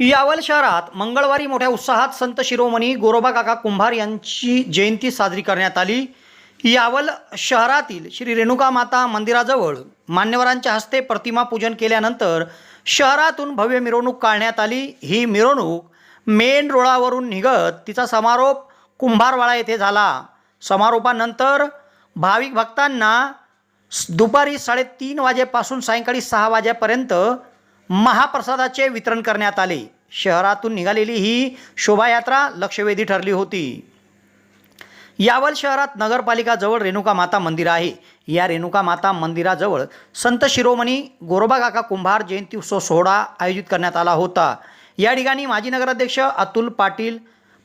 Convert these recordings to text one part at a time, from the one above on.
यावल शहरात मंगळवारी मोठ्या उत्साहात संत शिरोमणी गोरोबा काका कुंभार यांची जयंती साजरी करण्यात आली. यावल शहरातील श्री रेणुका माता मंदिराजवळ मान्यवरांच्या हस्ते प्रतिमा पूजन केल्यानंतर शहरातून भव्य मिरवणूक काढण्यात आली. ही मिरवणूक मेन रोडावरून निघत तिचा समारोप कुंभारवाडा येथे झाला. समारोपानंतर भाविक भक्तांना दुपारी साडेतीन वाजेपासून सायंकाळी सहा वाजेपर्यंत महाप्रसादाचे वितरण करण्यात आले. शहरातून निघालेली ही शोभायात्रा लक्षवेधी ठरली होती. यावल शहरात नगरपालिकाजवळ रेणुका माता मंदिर आहे. या रेणुका माता मंदिराजवळ संत शिरोमणी गोरोबा काका कुंभार जयंती उत्सव सोहळा आयोजित करण्यात आला होता. या ठिकाणी माजी नगराध्यक्ष अतुल पाटील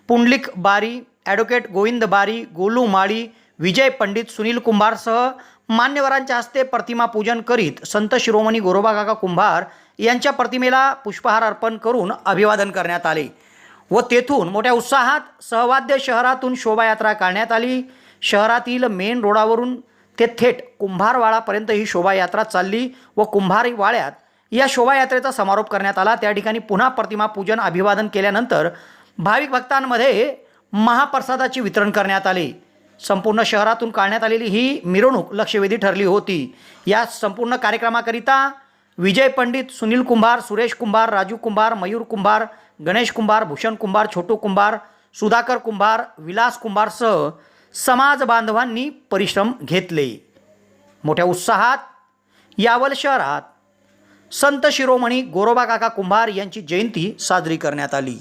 पुंडलिक बारी ॲडव्होकेट गोविंद बारी गोलू माळी विजय पंडित सुनील कुंभारसह मान्यवरांच्या हस्ते प्रतिमा पूजन करीत संत शिरोमणी गोरोबा काका कुंभार यांच्या प्रतिमेला पुष्पहार अर्पण करून अभिवादन करण्यात आले व तेथून मोठ्या उत्साहात सहवाद्य शहरातून शोभायात्रा काढण्यात आली. शहरातील मेन रोडावरून ते थेट कुंभारवाडापर्यंत ही शोभायात्रा चालली व कुंभारवाड्यात या शोभायात्रेचा समारोप करण्यात आला. त्या ठिकाणी पुन्हा प्रतिमा पूजन अभिवादन केल्यानंतर भाविक भक्तांमध्ये महाप्रसादाचे वितरण करण्यात आले. संपूर्ण शहरातून काढण्यात आलेली ही मिरवणूक लक्षवेधी ठरली होती. या संपूर्ण कार्यक्रमाकरिता विजय पंडित सुनील कुंभार सुरेश कुंभार राजू कुंभार मयूर कुंभार गणेश कुंभार भूषण कुंभार छोटू कुंभार सुधाकर कुंभार विलास कुंभारसह समाज बांधवांनी परिश्रम घेतले. मोठ्या उत्साहात यावल शहरात संत शिरोमणी गोरोबा काका कुंभार यांची जयंती साजरी करण्यात आली.